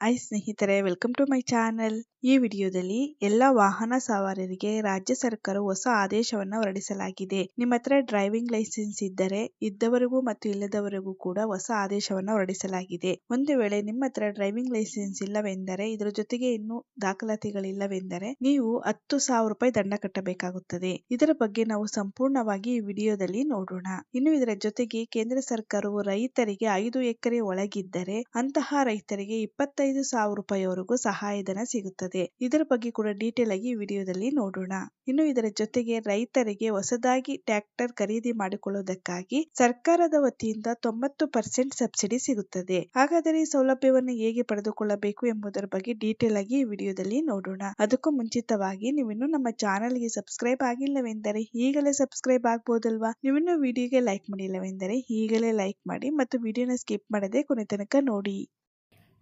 Hi ಸ್ನೇಹಿತರೆ welcome to my channel ಈ ವಿಡಿಯೋದಲ್ಲಿ ಎಲ್ಲ ವಾಹನ ಸವಾರರಿಗೆ ರಾಜ್ಯ ಸರ್ಕಾರ ಹೊಸ ಆದೇಶವನ್ನು ಹೊರಡಿಸಲಾಗಿದೆ. ನಿಮ್ಮ ಹತ್ರ ಡ್ರೈವಿಂಗ್ ಲೈಸೆನ್ಸ್ ಇದ್ದರೆ ಇದ್ದವರಿಗೂ ಮತ್ತು ಇಲ್ಲದವರಿಗೂ ಕೂಡ ಹೊಸ ಆದೇಶವನ್ನು ಹೊರಡಿಸಲಾಗಿದೆ. ಒಂದು ವೇಳೆ ನಿಮ್ಮ ಹತ್ರ ಡ್ರೈವಿಂಗ್ ಲೈಸೆನ್ಸ್ ಇಲ್ಲವೆಂದರೆ, ಇದರ ಜೊತೆಗೆ ಇನ್ನು ದಾಖಲಾತಿಗಳಿಲ್ಲವೆಂದರೆ, ನೀವು ಹತ್ತು ಸಾವಿರ ರೂಪಾಯಿ ದಂಡ ಕಟ್ಟಬೇಕಾಗುತ್ತದೆ. ಇದರ ಬಗ್ಗೆ ನಾವು ಸಂಪೂರ್ಣವಾಗಿ ಈ ವಿಡಿಯೋದಲ್ಲಿ ನೋಡೋಣ. ಇನ್ನು ಇದರ ಜೊತೆಗೆ ಕೇಂದ್ರ ಸರ್ಕಾರವು ರೈತರಿಗೆ ಐದು ಎಕರೆ ಒಳಗಿದ್ದರೆ, ಅಂತಹ ರೈತರಿಗೆ ಇಪ್ಪತ್ತೈದು ಸಾವಿರ ರೂಪಾಯಿವರೆಗೂ ಸಹಾಯಧನ ಸಿಗುತ್ತದೆ. ಇದರ ಬಗ್ಗೆ ಕೂಡ ಡೀಟೇಲ್ ಆಗಿ ವಿಡಿಯೋದಲ್ಲಿ ನೋಡೋಣ. ಇನ್ನು ಇದರ ಜೊತೆಗೆ ರೈತರಿಗೆ ಹೊಸದಾಗಿ ಟ್ರ್ಯಾಕ್ಟರ್ ಖರೀದಿ ಮಾಡಿಕೊಳ್ಳುವುದಕ್ಕಾಗಿ ಸರ್ಕಾರದ ವತಿಯಿಂದ ತೊಂಬತ್ತು ಪರ್ಸೆಂಟ್ ಸಬ್ಸಿಡಿ ಸಿಗುತ್ತದೆ. ಹಾಗಾದರೆ ಈ ಸೌಲಭ್ಯವನ್ನು ಹೇಗೆ ಪಡೆದುಕೊಳ್ಳಬೇಕು ಎಂಬುದರ ಬಗ್ಗೆ ಡೀಟೇಲ್ ಆಗಿ ವಿಡಿಯೋದಲ್ಲಿ ನೋಡೋಣ. ಅದಕ್ಕೂ ಮುಂಚಿತವಾಗಿ ನೀವಿನ್ನು ನಮ್ಮ ಚಾನೆಲ್ಗೆ ಸಬ್ಸ್ಕ್ರೈಬ್ ಆಗಿಲ್ಲವೆಂದರೆ ಈಗಲೇ ಸಬ್ಸ್ಕ್ರೈಬ್ ಆಗ್ಬೋದಲ್ವಾ? ನೀವಿನ್ನು ವಿಡಿಯೋಗೆ ಲೈಕ್ ಮಾಡಿಲ್ಲವೆಂದರೆ ಈಗಲೇ ಲೈಕ್ ಮಾಡಿ ಮತ್ತು ವಿಡಿಯೋನ ಸ್ಕಿಪ್ ಮಾಡದೆ ಕೊನೆ ತನಕ ನೋಡಿ.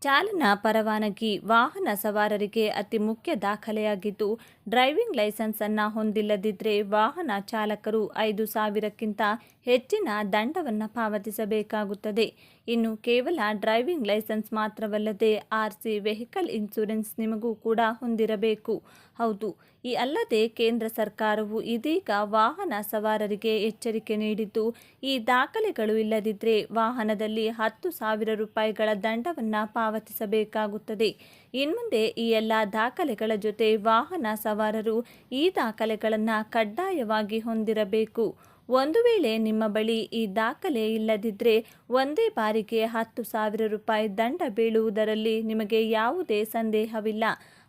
ಚಾಲನಾ ಪರವಾನಗಿ, ವಾಹನ ಸವಾರರಿಗೆ ಅತಿ ಮುಖ್ಯ ದಾಖಲೆಯಾಗಿದ್ದು, ಡ್ರೈವಿಂಗ್ ಲೈಸೆನ್ಸ್ ಅನ್ನು ಹೊಂದಿಲ್ಲದಿದ್ದರೆ ವಾಹನ ಚಾಲಕರು ಐದು ಸಾವಿರಕ್ಕಿಂತ ಹೆಚ್ಚಿನ ದಂಡವನ್ನು ಪಾವತಿಸಬೇಕಾಗುತ್ತದೆ. ಇನ್ನು ಕೇವಲ ಡ್ರೈವಿಂಗ್ ಲೈಸೆನ್ಸ್ ಮಾತ್ರವಲ್ಲದೆ ಆರ್ ಸಿ ವೆಹಿಕಲ್ ಇನ್ಸೂರೆನ್ಸ್ ನಿಮಗೂ ಕೂಡ ಹೊಂದಿರಬೇಕು. ಹೌದು ಈ ಅಲ್ಲದೆ ಕೇಂದ್ರ ಸರ್ಕಾರವು ಇದೀಗ ವಾಹನ ಸವಾರರಿಗೆ ಎಚ್ಚರಿಕೆ ನೀಡಿದ್ದು, ಈ ದಾಖಲೆಗಳು ಇಲ್ಲದಿದ್ದರೆ ವಾಹನದಲ್ಲಿ ಹತ್ತು ಸಾವಿರ ರೂಪಾಯಿಗಳ ದಂಡವನ್ನು ಪಾವತಿಸಬೇಕಾಗುತ್ತದೆ. ಇನ್ಮುಂದೆ ಈ ಎಲ್ಲ ದಾಖಲೆಗಳ ಜೊತೆ ವಾಹನ ಸವಾರರು ಈ ದಾಖಲೆಗಳನ್ನು ಕಡ್ಡಾಯವಾಗಿ ಹೊಂದಿರಬೇಕು. ಒಂದು ವೇಳೆ ನಿಮ್ಮ ಬಳಿ ಈ ದಾಖಲೆ ಇಲ್ಲದಿದ್ದರೆ ಒಂದೇ ಬಾರಿಗೆ ಹತ್ತು ಸಾವಿರ ರೂಪಾಯಿ ದಂಡ ಬೀಳುವುದರಲ್ಲಿ ನಿಮಗೆ ಯಾವುದೇ ಸಂದೇಹವಿಲ್ಲ.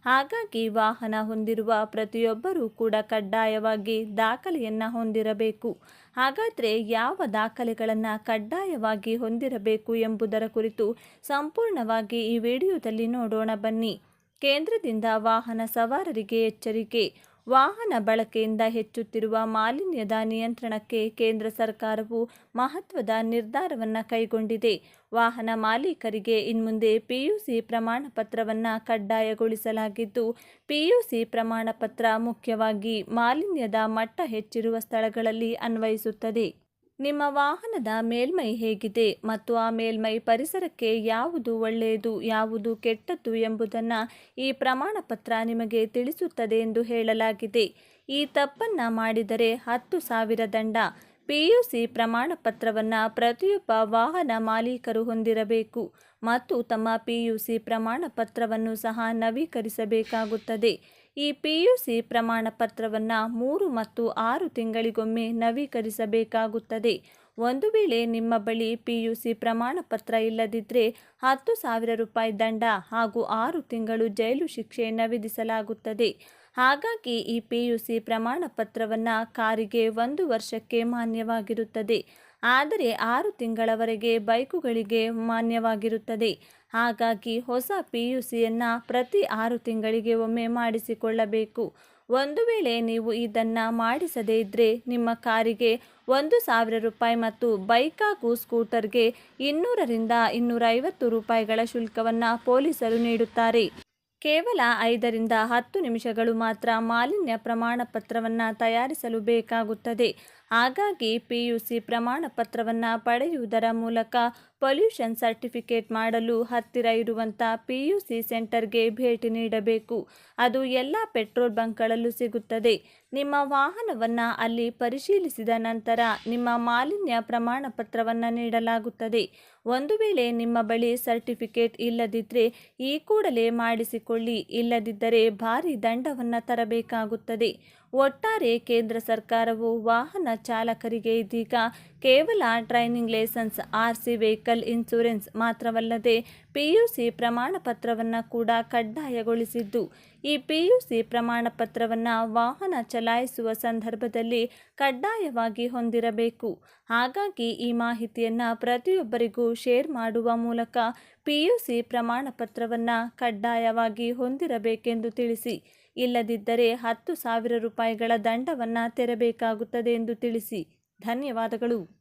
ಹಾಗಾಗಿ ವಾಹನ ಹೊಂದಿರುವ ಪ್ರತಿಯೊಬ್ಬರೂ ಕೂಡ ಕಡ್ಡಾಯವಾಗಿ ದಾಖಲೆಯನ್ನು ಹೊಂದಿರಬೇಕು. ಹಾಗಾದರೆ ಯಾವ ದಾಖಲೆಗಳನ್ನು ಕಡ್ಡಾಯವಾಗಿ ಹೊಂದಿರಬೇಕು ಎಂಬುದರ ಕುರಿತು ಸಂಪೂರ್ಣವಾಗಿ ಈ ವಿಡಿಯೋದಲ್ಲಿ ನೋಡೋಣ ಬನ್ನಿ. ಕೇಂದ್ರದಿಂದ ವಾಹನ ಸವಾರರಿಗೆ ಎಚ್ಚರಿಕೆ. ವಾಹನ ಬಳಕೆಯಿಂದ ಹೆಚ್ಚುತ್ತಿರುವ ಮಾಲಿನ್ಯದ ನಿಯಂತ್ರಣಕ್ಕೆ ಕೇಂದ್ರ ಸರ್ಕಾರವು ಮಹತ್ವದ ನಿರ್ಧಾರವನ್ನು ಕೈಗೊಂಡಿದೆ. ವಾಹನ ಮಾಲೀಕರಿಗೆ ಇನ್ಮುಂದೆ ಪಿಯುಸಿ ಪ್ರಮಾಣ ಪತ್ರವನ್ನು ಕಡ್ಡಾಯಗೊಳಿಸಲಾಗಿದ್ದು, ಪಿಯುಸಿ ಪ್ರಮಾಣ ಪತ್ರ ಮುಖ್ಯವಾಗಿ ಮಾಲಿನ್ಯದ ಮಟ್ಟ ಹೆಚ್ಚಿರುವ ಸ್ಥಳಗಳಲ್ಲಿ ಅನ್ವಯಿಸುತ್ತದೆ. ನಿಮ್ಮ ವಾಹನದ ಮೇಲ್ಮೈ ಹೇಗಿದೆ ಮತ್ತು ಆ ಮೇಲ್ಮೈ ಪರಿಸರಕ್ಕೆ ಯಾವುದು ಒಳ್ಳೆಯದು, ಯಾವುದು ಕೆಟ್ಟದ್ದು ಎಂಬುದನ್ನು ಈ ಪ್ರಮಾಣ ಪತ್ರ ನಿಮಗೆ ತಿಳಿಸುತ್ತದೆ ಎಂದು ಹೇಳಲಾಗಿದೆ. ಈ ತಪ್ಪನ್ನು ಮಾಡಿದರೆ ಹತ್ತು ಸಾವಿರ ದಂಡ. ಪಿಯುಸಿ ಪ್ರಮಾಣ ಪತ್ರವನ್ನು ಪ್ರತಿಯೊಬ್ಬ ವಾಹನ ಮಾಲೀಕರು ಹೊಂದಿರಬೇಕು ಮತ್ತು ತಮ್ಮ ಪಿಯುಸಿ ಪ್ರಮಾಣ ಪತ್ರವನ್ನು ಸಹ ನವೀಕರಿಸಬೇಕಾಗುತ್ತದೆ. ಈ ಪಿಯುಸಿ ಪ್ರಮಾಣ ಪತ್ರವನ್ನು ಮೂರು ಮತ್ತು ಆರು ತಿಂಗಳಿಗೊಮ್ಮೆ ನವೀಕರಿಸಬೇಕಾಗುತ್ತದೆ. ಒಂದು ವೇಳೆ ನಿಮ್ಮ ಬಳಿ ಪಿಯುಸಿ ಪ್ರಮಾಣ ಪತ್ರ ಇಲ್ಲದಿದ್ದರೆ ಹತ್ತು ಸಾವಿರ ರೂಪಾಯಿ ದಂಡ ಹಾಗೂ ಆರು ತಿಂಗಳು ಜೈಲು ಶಿಕ್ಷೆಯನ್ನು ವಿಧಿಸಲಾಗುತ್ತದೆ ಹಾಗಾಗಿ ಈ ಪಿಯುಸಿ ಪ್ರಮಾಣ ಪತ್ರವನ್ನು ಕಾರಿಗೆ ಒಂದು ವರ್ಷಕ್ಕೆ ಮಾನ್ಯವಾಗಿರುತ್ತದೆ. ಆದರೆ ಆರು ತಿಂಗಳವರೆಗೆ ಬೈಕುಗಳಿಗೆ ಮಾನ್ಯವಾಗಿರುತ್ತದೆ. ಹಾಗಾಗಿ ಹೊಸ ಪಿ ಯು ಸಿಯನ್ನು ಪ್ರತಿ ಆರು ತಿಂಗಳಿಗೆ ಒಮ್ಮೆ ಮಾಡಿಸಿಕೊಳ್ಳಬೇಕು. ಒಂದು ವೇಳೆ ನೀವು ಇದನ್ನು ಮಾಡಿಸದೇ ಇದ್ದರೆ ನಿಮ್ಮ ಕಾರಿಗೆ ಒಂದು ಸಾವಿರ ರೂಪಾಯಿ ಮತ್ತು ಬೈಕ್ ಹಾಗೂ ಸ್ಕೂಟರ್ಗೆ ಇನ್ನೂರರಿಂದ ಇನ್ನೂರೈವತ್ತು ರೂಪಾಯಿಗಳ ಶುಲ್ಕವನ್ನು ಪೊಲೀಸರು ನೀಡುತ್ತಾರೆ. ಕೇವಲ ಐದರಿಂದ ಹತ್ತು ನಿಮಿಷಗಳು ಮಾತ್ರ ಮಾಲಿನ್ಯ ಪ್ರಮಾಣ ಪತ್ರವನ್ನು ತಯಾರಿಸಲು ಬೇಕಾಗುತ್ತದೆ. ಹಾಗಾಗಿ ಪಿ ಯು ಸಿ ಪ್ರಮಾಣ ಪತ್ರವನ್ನು ಪಡೆಯುವುದರ ಮೂಲಕ ಪೊಲ್ಯೂಷನ್ ಸರ್ಟಿಫಿಕೇಟ್ ಮಾಡಲು ಹತ್ತಿರ ಇರುವಂಥ ಪಿ ಯು ಸಿ ಸೆಂಟರ್ಗೆ ಭೇಟಿ ನೀಡಬೇಕು. ಅದು ಎಲ್ಲ ಪೆಟ್ರೋಲ್ ಬಂಕ್ಗಳಲ್ಲೂ ಸಿಗುತ್ತದೆ. ನಿಮ್ಮ ವಾಹನವನ್ನು ಅಲ್ಲಿ ಪರಿಶೀಲಿಸಿದ ನಂತರ ನಿಮ್ಮ ಮಾಲಿನ್ಯ ಪ್ರಮಾಣ ಪತ್ರವನ್ನು ನೀಡಲಾಗುತ್ತದೆ. ಒಂದು ವೇಳೆ ನಿಮ್ಮ ಬಳಿ ಸರ್ಟಿಫಿಕೇಟ್ ಇಲ್ಲದಿದ್ದರೆ ಈ ಕೂಡಲೇ ಮಾಡಿಸಿಕೊಳ್ಳಿ. ಇಲ್ಲದಿದ್ದರೆ ಭಾರಿ ದಂಡವನ್ನು ತರಬೇಕಾಗುತ್ತದೆ. ಒಟ್ಟಾರೆ ಕೇಂದ್ರ ಸರ್ಕಾರವು ವಾಹನ ಚಾಲಕರಿಗೆ ಇದೀಗ ಕೇವಲ training license R C vehicle insurance ಮಾತ್ರವಲ್ಲದೆ ಪಿಯುಸಿ ಪ್ರಮಾಣ ಪತ್ರವನ್ನು ಕೂಡ ಕಡ್ಡಾಯಗೊಳಿಸಿದ್ದು. ಈ ಪಿಯುಸಿ ಪ್ರಮಾಣ ಪತ್ರವನ್ನು ವಾಹನ ಚಲಾಯಿಸುವ ಸಂದರ್ಭದಲ್ಲಿ ಕಡ್ಡಾಯವಾಗಿ ಹೊಂದಿರಬೇಕು. ಹಾಗಾಗಿ ಈ ಮಾಹಿತಿಯನ್ನು ಪ್ರತಿಯೊಬ್ಬರಿಗೂ ಶೇರ್ ಮಾಡುವ ಮೂಲಕ ಪಿಯುಸಿ ಪ್ರಮಾಣ ಪತ್ರವನ್ನು ಕಡ್ಡಾಯವಾಗಿ ಹೊಂದಿರಬೇಕೆಂದು ತಿಳಿಸಿ. ಇಲ್ಲದಿದ್ದರೆ ಹತ್ತು ಸಾವಿರ ರೂಪಾಯಿಗಳ ದಂಡವನ್ನು ತೆರಬೇಕಾಗುತ್ತದೆ ಎಂದು ತಿಳಿಸಿ. ಧನ್ಯವಾದಗಳು.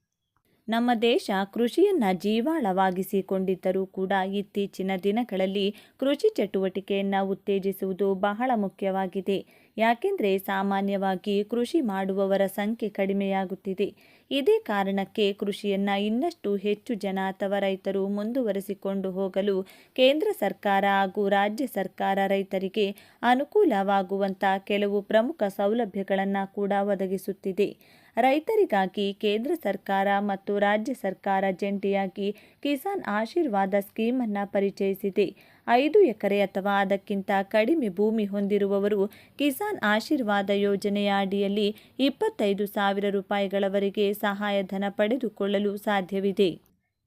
ನಮ್ಮ ದೇಶ ಕೃಷಿಯನ್ನು ಜೀವಾಳವಾಗಿಸಿಕೊಂಡಿದ್ದರೂ ಕೂಡ ಇತ್ತೀಚಿನ ದಿನಗಳಲ್ಲಿ ಕೃಷಿ ಚಟುವಟಿಕೆಯನ್ನು ಉತ್ತೇಜಿಸುವುದು ಬಹಳ ಮುಖ್ಯವಾಗಿದೆ. ಯಾಕೆಂದರೆ ಸಾಮಾನ್ಯವಾಗಿ ಕೃಷಿ ಮಾಡುವವರ ಸಂಖ್ಯೆ ಕಡಿಮೆಯಾಗುತ್ತಿದೆ. ಇದೇ ಕಾರಣಕ್ಕೆ ಕೃಷಿಯನ್ನು ಇನ್ನಷ್ಟು ಹೆಚ್ಚು ಜನ ಅಥವಾ ರೈತರು ಮುಂದುವರೆಸಿಕೊಂಡು ಹೋಗಲು ಕೇಂದ್ರ ಸರ್ಕಾರ ಹಾಗೂ ರಾಜ್ಯ ಸರ್ಕಾರ ರೈತರಿಗೆ ಅನುಕೂಲವಾಗುವಂಥ ಕೆಲವು ಪ್ರಮುಖ ಸೌಲಭ್ಯಗಳನ್ನು ಕೂಡ ಒದಗಿಸುತ್ತಿದೆ. ರೈತರಿಗಾಗಿ ಕೇಂದ್ರ ಸರ್ಕಾರ ಮತ್ತು ರಾಜ್ಯ ಸರ್ಕಾರ ಜಂಟಿಯಾಗಿ ಕಿಸಾನ್ ಆಶೀರ್ವಾದ ಸ್ಕೀಮನ್ನು ಪರಿಚಯಿಸಿದೆ. ಐದು ಎಕರೆ ಅಥವಾ ಅದಕ್ಕಿಂತ ಕಡಿಮೆ ಭೂಮಿ ಹೊಂದಿರುವವರು ಕಿಸಾನ್ ಆಶೀರ್ವಾದ ಯೋಜನೆಯ ಅಡಿಯಲ್ಲಿ ಇಪ್ಪತ್ತೈದು ಸಾವಿರ ರೂಪಾಯಿಗಳವರೆಗೆ ಸಹಾಯಧನ ಪಡೆದುಕೊಳ್ಳಲು ಸಾಧ್ಯವಿದೆ.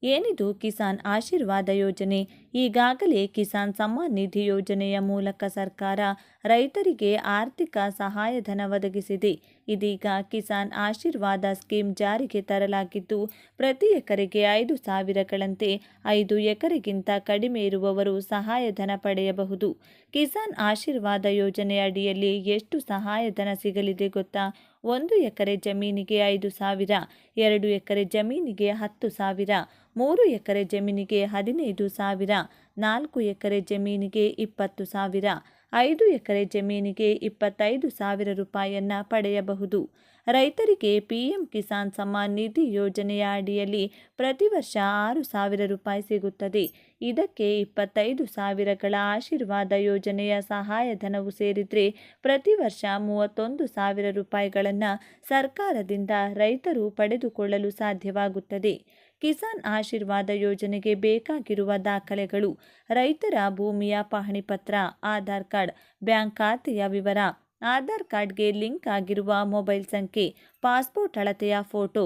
ಏನಿದು ಕಿಸಾನ್ ಆಶೀರ್ವಾದ ಯೋಜನೆ? ಈಗಾಗಲೇ ಕಿಸಾನ್ ಸಮ್ಮಾನ್ ನಿಧಿ ಯೋಜನೆಯ ಮೂಲಕ ಸರ್ಕಾರ ರೈತರಿಗೆ ಆರ್ಥಿಕ ಸಹಾಯಧನ ಒದಗಿಸಿದೆ. ಇದೀಗ ಕಿಸಾನ್ ಆಶೀರ್ವಾದ ಸ್ಕೀಮ್ ಜಾರಿಗೆ ತರಲಾಗಿದ್ದು, ಪ್ರತಿ ಎಕರೆಗೆ ಐದು ಸಾವಿರಗಳಂತೆ ಐದು ಎಕರೆಗಿಂತ ಕಡಿಮೆ ಇರುವವರು ಸಹಾಯಧನ ಪಡೆಯಬಹುದು. ಕಿಸಾನ್ ಆಶೀರ್ವಾದ ಯೋಜನೆ ಅಡಿಯಲ್ಲಿ ಎಷ್ಟು ಸಹಾಯಧನ ಸಿಗಲಿದೆ ಗೊತ್ತಾ? ಒಂದು ಎಕರೆ ಜಮೀನಿಗೆ ಐದು ಸಾವಿರ, ಎರಡು ಎಕರೆ ಜಮೀನಿಗೆ ಹತ್ತು ಸಾವಿರ, ಮೂರು ಎಕರೆ ಜಮೀನಿಗೆ ಹದಿನೈದು ಸಾವಿರ, ನಾಲ್ಕು ಎಕರೆ ಜಮೀನಿಗೆ ಇಪ್ಪತ್ತು ಸಾವಿರ. ಐದು ಎಕರೆ ಜಮೀನಿಗೆ ಇಪ್ಪತ್ತೈದು ಸಾವಿರ ರೂಪಾಯಿಯನ್ನು ಪಡೆಯಬಹುದು. ರೈತರಿಗೆ ಪಿಎಂ ಕಿಸಾನ್ ಸಮ್ಮಾನ್ ನಿಧಿ ಯೋಜನೆಯ ಅಡಿಯಲ್ಲಿ ಪ್ರತಿ ವರ್ಷ ಆರು ಸಾವಿರ ರೂಪಾಯಿ ಸಿಗುತ್ತದೆ. ಇದಕ್ಕೆ ಇಪ್ಪತ್ತೈದು ಸಾವಿರಗಳ ಆಶೀರ್ವಾದ ಯೋಜನೆಯ ಸಹಾಯಧನವು ಸೇರಿದರೆ ಪ್ರತಿ ವರ್ಷ ಮೂವತ್ತೊಂದು ಸಾವಿರ ರೂಪಾಯಿಗಳನ್ನು ಸರ್ಕಾರದಿಂದ ರೈತರು ಪಡೆದುಕೊಳ್ಳಲು ಸಾಧ್ಯವಾಗುತ್ತದೆ. ಕಿಸಾನ್ ಆಶೀರ್ವಾದ ಯೋಜನೆಗೆ ಬೇಕಾಗಿರುವ ದಾಖಲೆಗಳು, ರೈತರ ಭೂಮಿಯ ಪಹಣಿ ಪತ್ರ, ಆಧಾರ್ ಕಾರ್ಡ್, ಬ್ಯಾಂಕ್ ಖಾತೆಯ ವಿವರ, ಆಧಾರ್ ಕಾರ್ಡ್ಗೆ ಲಿಂಕ್ ಆಗಿರುವ ಮೊಬೈಲ್ ಸಂಖ್ಯೆ, ಪಾಸ್ಪೋರ್ಟ್ ಅಳತೆಯ ಫೋಟೋ.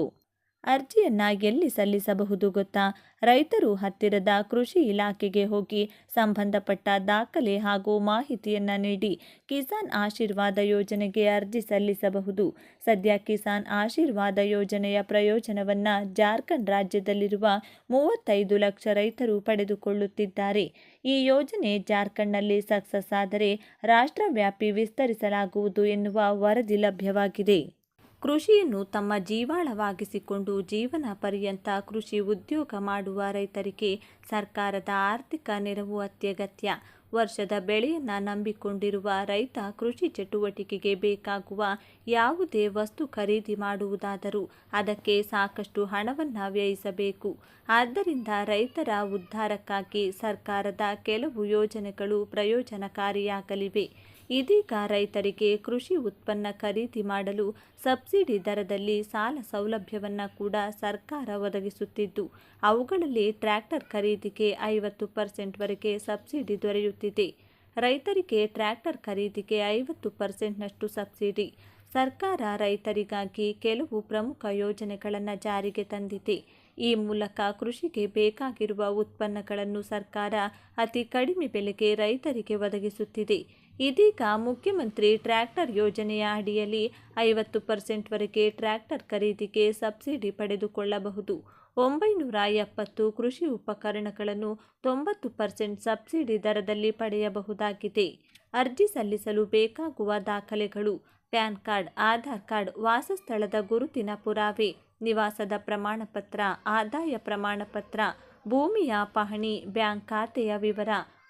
ಅರ್ಜಿಯನ್ನು ಎಲ್ಲಿ ಸಲ್ಲಿಸಬಹುದು ಗೊತ್ತಾ? ರೈತರು ಹತ್ತಿರದ ಕೃಷಿ ಇಲಾಖೆಗೆ ಹೋಗಿ ಸಂಬಂಧಪಟ್ಟ ದಾಖಲೆ ಹಾಗೂ ಮಾಹಿತಿಯನ್ನು ನೀಡಿ ಕಿಸಾನ್ ಆಶೀರ್ವಾದ ಯೋಜನೆಗೆ ಅರ್ಜಿ ಸಲ್ಲಿಸಬಹುದು. ಸದ್ಯ ಕಿಸಾನ್ ಆಶೀರ್ವಾದ ಯೋಜನೆಯ ಪ್ರಯೋಜನವನ್ನು ಜಾರ್ಖಂಡ್ ರಾಜ್ಯದಲ್ಲಿರುವ ಮೂವತ್ತೈದು ಲಕ್ಷ ರೈತರು ಪಡೆದುಕೊಳ್ಳುತ್ತಿದ್ದಾರೆ. ಈ ಯೋಜನೆ ಜಾರ್ಖಂಡ್ನಲ್ಲಿ ಸಕ್ಸಸ್ ಆದರೆ ರಾಷ್ಟ್ರವ್ಯಾಪಿ ವಿಸ್ತರಿಸಲಾಗುವುದು ಎನ್ನುವ ವರದಿ ಲಭ್ಯವಾಗಿದೆ. ಕೃಷಿಯನ್ನು ತಮ್ಮ ಜೀವಾಳವಾಗಿಸಿಕೊಂಡು ಜೀವನ ಪರ್ಯಂತ ಕೃಷಿ ಉದ್ಯೋಗ ಮಾಡುವ ರೈತರಿಗೆ ಸರ್ಕಾರದ ಆರ್ಥಿಕ ನೆರವು ಅತ್ಯಗತ್ಯ. ವರ್ಷದ ಬೆಳೆಯನ್ನು ನಂಬಿಕೊಂಡಿರುವ ರೈತ ಕೃಷಿ ಚಟುವಟಿಕೆಗೆ ಬೇಕಾಗುವ ಯಾವುದೇ ವಸ್ತು ಖರೀದಿ ಮಾಡುವುದಾದರೂ ಅದಕ್ಕೆ ಸಾಕಷ್ಟು ಹಣವನ್ನು ವ್ಯಯಿಸಬೇಕು. ಆದ್ದರಿಂದ ರೈತರ ಉದ್ಧಾರಕ್ಕಾಗಿ ಸರ್ಕಾರದ ಕೆಲವು ಯೋಜನೆಗಳು ಪ್ರಯೋಜನಕಾರಿಯಾಗಲಿವೆ. ಇದೀಗ ರೈತರಿಗೆ ಕೃಷಿ ಉತ್ಪನ್ನ ಖರೀದಿ ಮಾಡಲು ಸಬ್ಸಿಡಿ ದರದಲ್ಲಿ ಸಾಲ ಸೌಲಭ್ಯವನ್ನು ಕೂಡ ಸರ್ಕಾರ ಒದಗಿಸುತ್ತಿದ್ದು, ಅವುಗಳಲ್ಲಿ ಟ್ರ್ಯಾಕ್ಟರ್ ಖರೀದಿಗೆ ಐವತ್ತು ಪರ್ಸೆಂಟ್ವರೆಗೆ ಸಬ್ಸಿಡಿ ದೊರೆಯುತ್ತಿದೆ. ರೈತರಿಗೆ ಟ್ರ್ಯಾಕ್ಟರ್ ಖರೀದಿಗೆ ಐವತ್ತು ಪರ್ಸೆಂಟ್ನಷ್ಟು ಸಬ್ಸಿಡಿ. ಸರ್ಕಾರ ರೈತರಿಗಾಗಿ ಕೆಲವು ಪ್ರಮುಖ ಯೋಜನೆಗಳನ್ನು ಜಾರಿಗೆ ತಂದಿದೆ. ಈ ಮೂಲಕ ಕೃಷಿಗೆ ಬೇಕಾಗಿರುವ ಉತ್ಪನ್ನಗಳನ್ನು ಸರ್ಕಾರ ಅತಿ ಕಡಿಮೆ ಬೆಲೆಗೆ ರೈತರಿಗೆ ಒದಗಿಸುತ್ತಿದೆ. ಇದೀಗ ಮುಖ್ಯಮಂತ್ರಿ ಟ್ರ್ಯಾಕ್ಟರ್ ಯೋಜನೆಯ ಅಡಿಯಲ್ಲಿ ಐವತ್ತು ಪರ್ಸೆಂಟ್ವರೆಗೆ ಟ್ರ್ಯಾಕ್ಟರ್ ಖರೀದಿಗೆ ಸಬ್ಸಿಡಿ ಪಡೆದುಕೊಳ್ಳಬಹುದು. ಒಂಬೈನೂರ ಎಪ್ಪತ್ತು ಕೃಷಿ ಉಪಕರಣಗಳನ್ನು ತೊಂಬತ್ತು ಪರ್ಸೆಂಟ್ ಸಬ್ಸಿಡಿ ದರದಲ್ಲಿ ಪಡೆಯಬಹುದಾಗಿದೆ. ಅರ್ಜಿ ಸಲ್ಲಿಸಲು ಬೇಕಾಗುವ ದಾಖಲೆಗಳು, ಪ್ಯಾನ್ ಕಾರ್ಡ್, ಆಧಾರ್ ಕಾರ್ಡ್, ವಾಸಸ್ಥಳದ ಗುರುತಿನ ಪುರಾವೆ ನಿವಾಸದ ಪ್ರಮಾಣಪತ್ರ, ಆದಾಯ ಪ್ರಮಾಣಪತ್ರ, ಭೂಮಿಯ ಪಹಣಿ, ಬ್ಯಾಂಕ್ ಖಾತೆಯ ವಿವರ,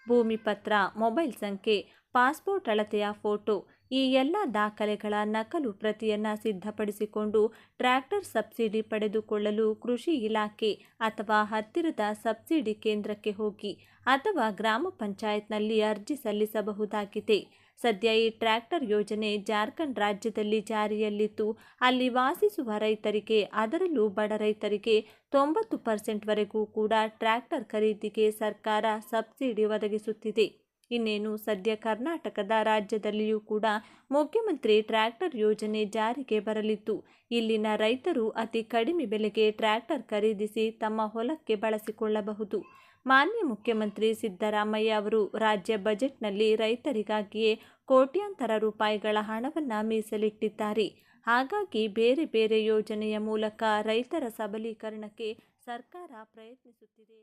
ಭೂಮಿ ಪತ್ರ, ಮೊಬೈಲ್ ಸಂಖ್ಯೆ, ಪಾಸ್ಪೋರ್ಟ್ ಅಳತೆಯ ಫೋಟೋ ಈ ಎಲ್ಲ ದಾಖಲೆಗಳ ನಕಲು ಪ್ರತಿಯನ್ನು ಸಿದ್ಧಪಡಿಸಿಕೊಂಡು ಟ್ರ್ಯಾಕ್ಟರ್ ಸಬ್ಸಿಡಿ ಪಡೆದುಕೊಳ್ಳಲು ಕೃಷಿ ಇಲಾಖೆ ಅಥವಾ ಹತ್ತಿರದ ಸಬ್ಸಿಡಿ ಕೇಂದ್ರಕ್ಕೆ ಹೋಗಿ ಅಥವಾ ಗ್ರಾಮ ಪಂಚಾಯತ್ನಲ್ಲಿ ಅರ್ಜಿ ಸಲ್ಲಿಸಬಹುದಾಗಿದೆ. ಸದ್ಯ ಈ ಟ್ರ್ಯಾಕ್ಟರ್ ಯೋಜನೆ ಜಾರ್ಖಂಡ್ ರಾಜ್ಯದಲ್ಲಿ ಜಾರಿಯಲ್ಲಿದ್ದು ಅಲ್ಲಿ ವಾಸಿಸುವ ರೈತರಿಗೆ, ಅದರಲ್ಲೂ ಬಡ ರೈತರಿಗೆ ತೊಂಬತ್ತು ಪರ್ಸೆಂಟ್ವರೆಗೂ ಕೂಡ ಟ್ರ್ಯಾಕ್ಟರ್ ಖರೀದಿಗೆ ಸರ್ಕಾರ ಸಬ್ಸಿಡಿ ಒದಗಿಸುತ್ತಿದೆ. ಇನ್ನೇನು? ಸದ್ಯ ಕರ್ನಾಟಕದ ರಾಜ್ಯದಲ್ಲಿಯೂ ಕೂಡ ಮುಖ್ಯಮಂತ್ರಿ ಟ್ರ್ಯಾಕ್ಟರ್ ಯೋಜನೆ ಜಾರಿಗೆ ಬರಲಿತ್ತು ಇಲ್ಲಿನ ರೈತರು ಅತಿ ಕಡಿಮೆ ಬೆಲೆಗೆ ಟ್ರ್ಯಾಕ್ಟರ್ ಖರೀದಿಸಿ ತಮ್ಮ ಹೊಲಕ್ಕೆ ಬಳಸಿಕೊಳ್ಳಬಹುದು. ಮಾನ್ಯ ಮುಖ್ಯಮಂತ್ರಿ ಸಿದ್ದರಾಮಯ್ಯ ಅವರು ರಾಜ್ಯ ಬಜೆಟ್ನಲ್ಲಿ ರೈತರಿಗಾಗಿಯೇ ಕೋಟ್ಯಾಂತರ ರೂಪಾಯಿಗಳ ಹಣವನ್ನು ಮೀಸಲಿಟ್ಟಿದ್ದಾರೆ. ಹಾಗಾಗಿ ಬೇರೆ ಬೇರೆ ಯೋಜನೆಯ ಮೂಲಕ ರೈತರ ಸಬಲೀಕರಣಕ್ಕೆ ಸರ್ಕಾರ ಪ್ರಯತ್ನಿಸುತ್ತಿದೆ